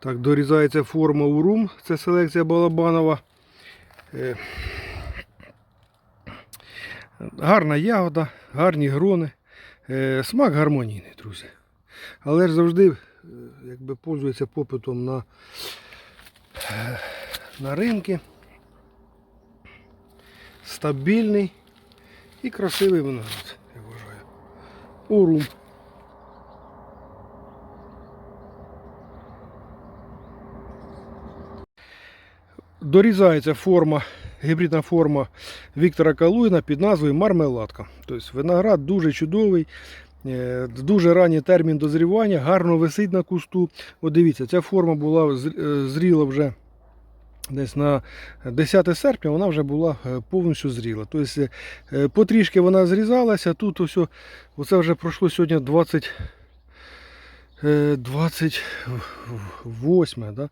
Так, дорізається форма урум. Це селекція Балабанова. Е, Гарна ягода, гарні грони. Е, Смак гармонійний, друзі. Але ж завжди е, якби, пользується попитом на, на ринки. Стабільний і красивий виноград, я вважаю. Урум. Дорізається форма, гібридна форма Віктора Калуїна під назвою мармеладка. Тобто виноград дуже чудовий, е, дуже ранній термін дозрівання, гарно висить на кусту. От дивіться, ця форма була е, зріла вже десь на 10 серпня, вона вже була е, повністю зріла. Тобто потрішки вона зрізалася, тут ось, оце вже пройшло сьогодні 20. е, 28, да?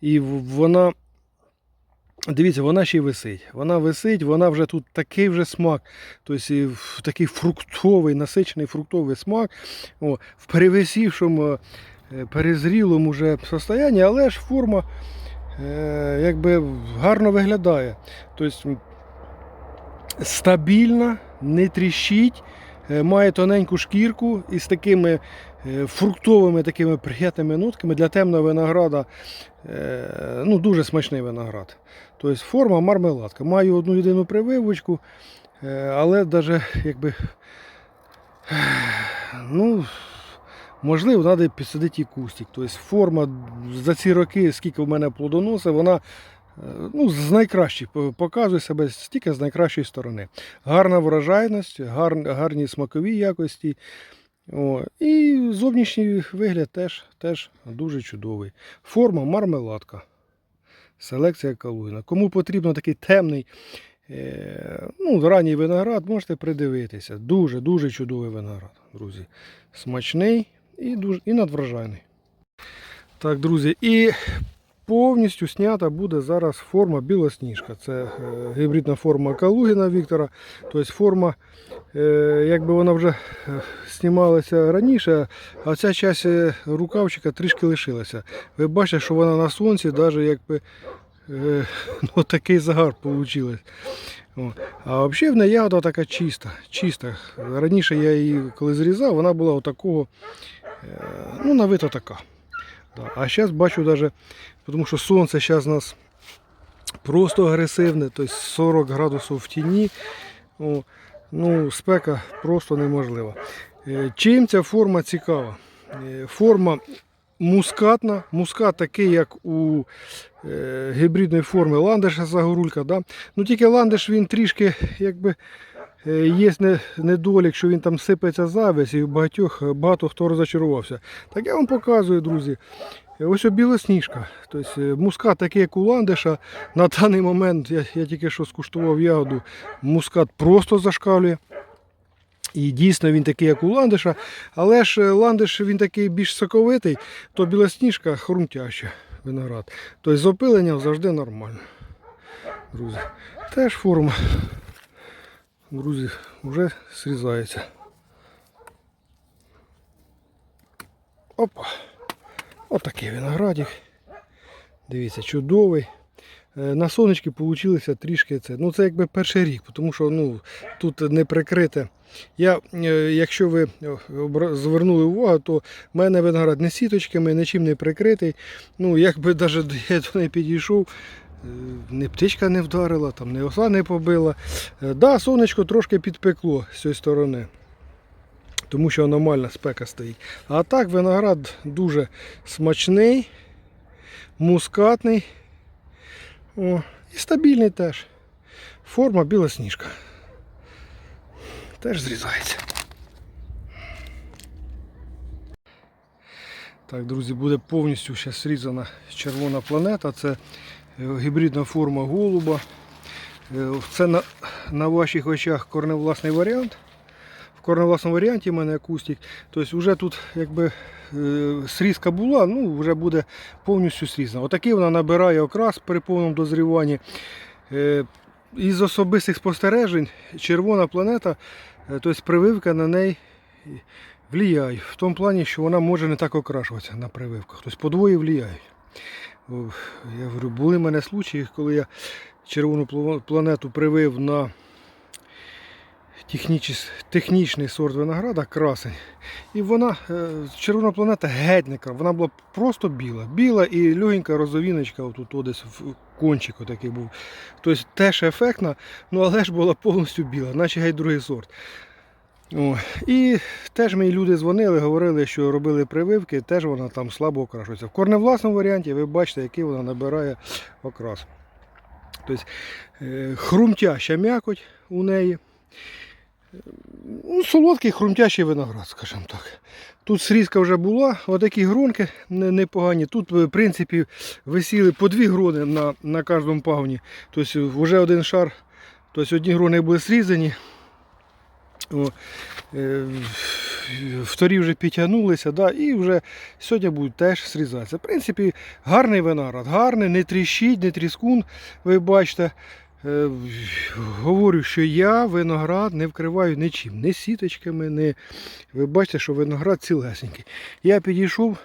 і вона Дивіться, вона ще й висить. Вона висить, вона вже тут такий вже смак. Тобто такий фруктовий, насичений фруктовий смак. О, в перевисівшому, е, перезрілому вже состоянні, але ж форма е, якби гарно виглядає. Тобто стабільна, не тріщить, е, має тоненьку шкірку із такими фруктовими такими приємними нотками для темного винограда. е, Ну, дуже смачний виноград. Тобто форма мармеладка. Маю одну єдину прививочку, е, але навіть якби. Ну, можливо, треба підсадити і кустик. Тобто форма за ці роки, скільки в мене плодоноси, вона е, ну, з найкращих показує себе стільки з найкращої сторони. Гарна врожайність, гар, гарні смакові якості. О, і зовнішній вигляд теж, теж дуже чудовий. Форма мармеладка. Селекція Калуїна. Кому потрібно такий темний, е, ну, ранній виноград, можете придивитися. Дуже-дуже чудовий виноград, друзі. Смачний і, дуже, і надвражайний. Так, друзі, і повністю снята буде зараз форма білосніжка. Це е, гібридна форма Калугіна Віктора. Тобто форма, е, якби вона вже е, знімалася раніше, а ця частина рукавчика трішки лишилася. Ви бачите, що вона на сонці, навіть якби ну, такий загар вийшов. А взагалі в неї ягода така чиста. чиста. Раніше я її коли зрізав, вона була отакого, ну, на вид така. Да. А зараз бачу навіть, тому що сонце зараз у нас просто агресивне, тобто 40 градусів в тіні. О, ну, спека просто неможлива. Е, Чим ця форма цікава? Е, Форма мускатна, мускат такий, як у е, гібридної форми ландиша загорулька. Да? Ну тільки ландиш він трішки якби. Е, Є недолік, що він там сипеться завязь, і багатьох багато хто розочарувався. Так я вам показую, друзі. Е, Ось білосніжка. Тобто е, мускат такий, як у ландиша. На даний момент я, я тільки що скуштував ягоду. Мускат просто зашкалює. І дійсно він такий, як у ландиша. Але ж ландиш він такий більш соковитий, то білосніжка хрумтяща виноград. Тобто з опиленням завжди нормально. Друзі. Теж форма. Друзі, вже срізається. Опа. Отакий виноградик. Дивіться, чудовий. Е, На сонечки получилося трішки це. Ну це якби перший рік, тому що ну, тут не прикрите. Я, е, якщо ви е, звернули увагу, то в мене виноград не сіточками, нічим не прикритий. Ну, якби навіть я до неї підійшов, е, ні птичка не вдарила, там, ні оса не побила. Е, Да, сонечко трошки підпекло з цієї сторони. Тому що аномальна спека стоїть. А так виноград дуже смачний, мускатний о, і стабільний теж. Форма білосніжка. Теж зрізається. Так, друзі, буде повністю ще зрізана червона планета. Це гібридна форма голуба. Е, Це на, на ваших очах корневласний варіант. В корневласному варіанті в мене кустик. Тобто вже тут якби е, срізка була, ну вже буде повністю срізана. Отакий вона набирає окрас при повному дозріванні. Е, Із особистих спостережень червона планета, тобто прививка на неї влияє. В тому плані, що вона може не так окрашуватися на прививках. Тобто подвоє влияють. Я говорю, були в мене случаї, коли я червону планету привив на технічний, сорт винограда красень. І вона, е, червона планета геть не вона була просто біла. Біла і легенька розовіночка отут о десь в кончик такий був. Тобто теж ефектна, ну але ж була повністю біла, наче геть другий сорт. О, і теж мені люди дзвонили, говорили, що робили прививки, теж вона там слабо окрашується. В корневласному варіанті ви бачите, який вона набирає окрас. Тобто е, хрумтяща м'якоть у неї. Ну, солодкий хрумтящий виноград, скажімо так. Тут срізка вже була, отакі гронки непогані. Тут, в принципі, висіли по дві грони на, на кожному пагоні. Тобто вже один шар, тобто одні грони були срізані. Е, вторі вже підтягнулися, да, і вже сьогодні будуть теж срізатися. В принципі, гарний виноград, гарний, не тріщить, не тріскун, ви бачите. Е, Говорю, що я виноград не вкриваю нічим, ні сіточками, ні... ви бачите, що виноград цілесенький. Я підійшов,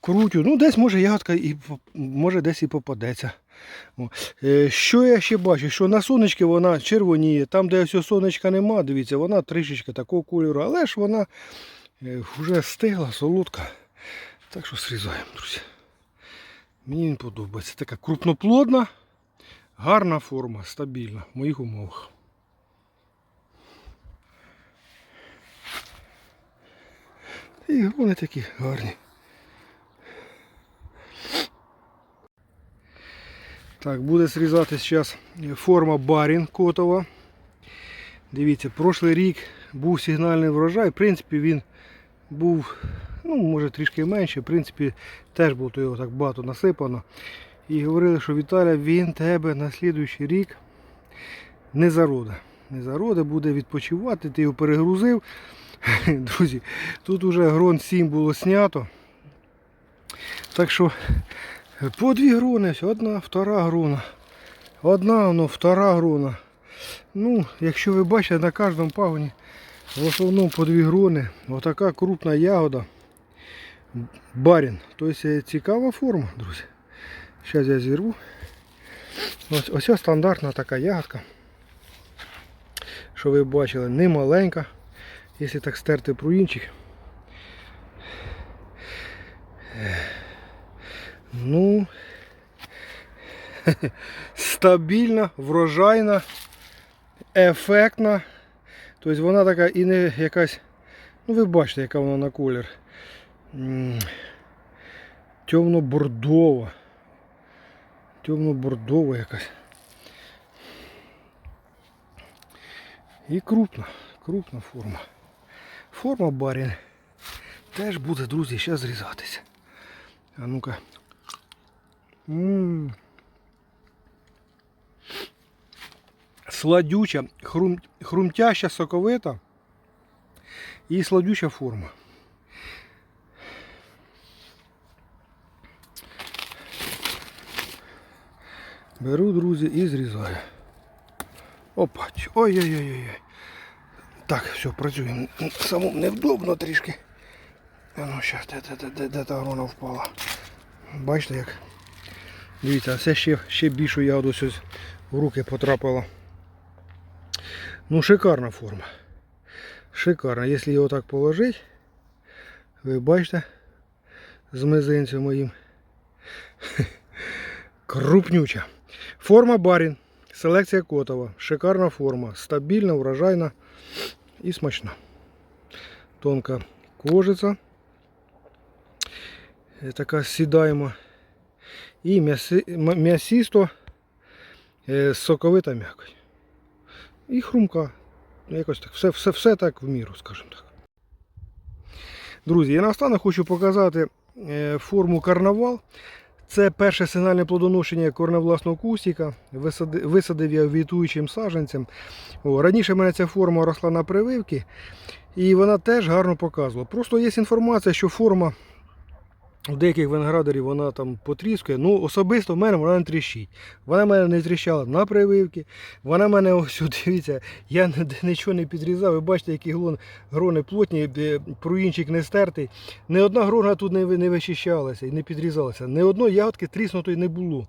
крутю, ну десь може ягодка і може десь і попадеться. Е, Що я ще бачу? Що на сонечки вона червоніє, там, де ось сонечка нема, дивіться, вона трішечки такого кольору, але ж вона е, вже стигла, солодка. Так що срізаємо, друзі. Мені він подобається. Така крупноплодна, гарна форма, стабільна в моїх умовах. І вони такі гарні. Так, буде срізатись зараз форма барін котова. Дивіться, прошлий рік був сигнальний врожай. В принципі, він був, ну, може трішки менше. В принципі, теж було його так багато насипано. І говорили, що Віталя, він тебе на слідуючий рік не зарода. Не зарода, буде відпочивати, ти його перегрузив. Друзі, тут уже грон 7 було знято. Так що по дві грони, ось одна, втора грона. Одна, ну, втора грона. Ну, якщо ви бачите, на кожному пагоні в основному по дві грони. Отака крупна ягода. Барін. Тобто е, цікава форма, друзі. Зараз я зірву. Ось, ось стандартна така ягодка. Що ви бачили, не маленька. Якщо так стерти пруїнчик. Ну, стабільна, врожайна, ефектна. Тобто вона така і не якась, ну ви бачите, яка вона на колір. Темно-бордова. Темно-бордова якась. І крупна, крупна форма. Форма барін теж буде, друзі, зараз зрізатися. А ну-ка. М. Сладюча, хрум, хрумтяща, соковита і сладюча форма. Беру, друзі, і зрізаю. Опа, ой-ой-ой-ой. Так, все, працюємо. Самому невдобно трішки. А ну де, де та грона впала. Бачите як? Дивіться, це ще, ще більшу ягоду щось в руки потрапило. Ну, шикарна форма. Шикарна. Якщо його так положити, ви бачите, з мизинцем моїм. Крупнюча. Форма барін. Селекція котова. Шикарна форма. Стабільна, врожайна і смачна. Тонка кожиця. Е, Така сідаємо. І м'ясісто е, соковита м'якоть. І хрумка. Ну, Якось так. Все, все, все так в міру, скажімо так. Друзі, я наостанок хочу показати е, форму карнавал. Це перше сигнальне плодоношення корневласного кустика. Висадив я вітуючим саджанцем. О, раніше в мене ця форма росла на прививки, і вона теж гарно показувала. Просто є інформація, що форма У деяких виноградарів вона там потріскує. Ну, особисто в мене вона не тріщить. Вона в мене не тріщала на прививки. Вона в мене ось, дивіться, я нічого не підрізав. Ви бачите, які грони плотні, де пруїнчик не стертий. Ні одна грона тут не, не вичищалася і не підрізалася. Ні одної ягодки тріснутої не було.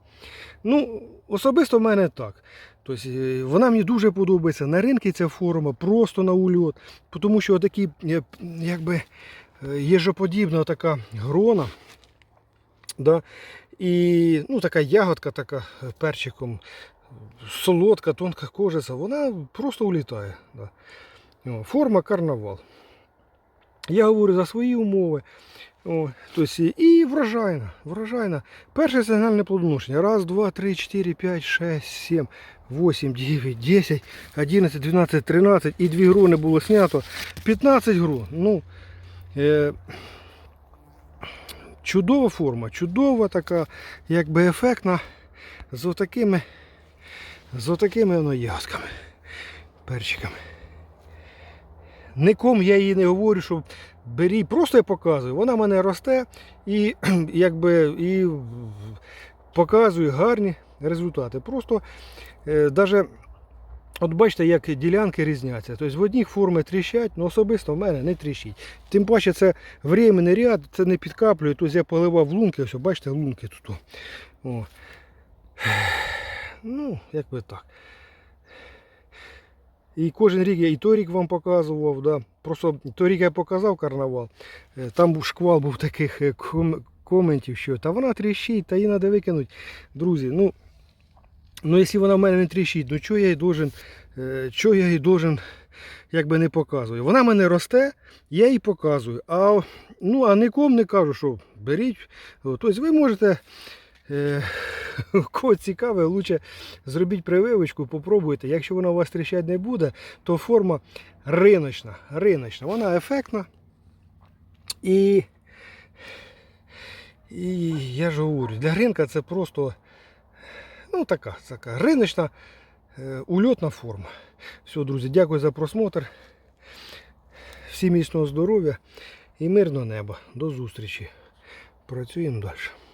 Ну, особисто в мене так. Тобто, е, вона мені дуже подобається. На ринку ця форма просто на ульот. Тому що такі, якби е, єжоподібна така грона. Да? І ну, така ягодка така е, перчиком, солодка, тонка кожиця, вона просто улітає. Да. Форма карнавал. Я говорю за свої умови. О, тобто, і врожайна. врожайна. Перше сигнальне плодоношення. Раз, два, три, чотири, п'ять, шесть, сім, вісім, дев'ять, десять, одинадцять, дванадцять, тринадцять. І дві грони було знято. 15 грон. Ну, е, чудова форма, чудова така, якби ефектна, з отакими, з отакими воно ягодками, перчиками. Нікому я їй не говорю, що беріть, просто я показую. Вона в мене росте і, якби, і показує гарні результати. Просто е, даже, от бачите, як ділянки різняться. Тобто в одніх форми тріщать, але особисто в мене не тріщить. Тим паче це временний ряд, це не підкаплює. Тобто я поливав лунки, ось, бачите, лунки тут. О. Ну, якби так. І кожен рік я і той рік вам показував. Да. Просто той рік я показав карнавал. е, Там був шквал був таких е, коментів, що та вона тріщить, та її треба викинути. Друзі, ну, ну якщо вона в мене не тріщить, ну чого я їй должен, е, чого я їй должен, якби не показую. Вона мене росте, я їй показую. А, ну, а нікому не кажу, що беріть. Тобто ви можете. Е, Кого цікаве, лучше зробіть прививочку, попробуйте. Якщо вона у вас тріщать не буде, то форма риночна. риночна. Вона ефектна. І, і я ж говорю, для ринка це просто ну, така, така риночна е, ульотна форма. Все, друзі, дякую за просмотр. Всім міцного здоров'я і мирного неба. До зустрічі. Працюємо далі.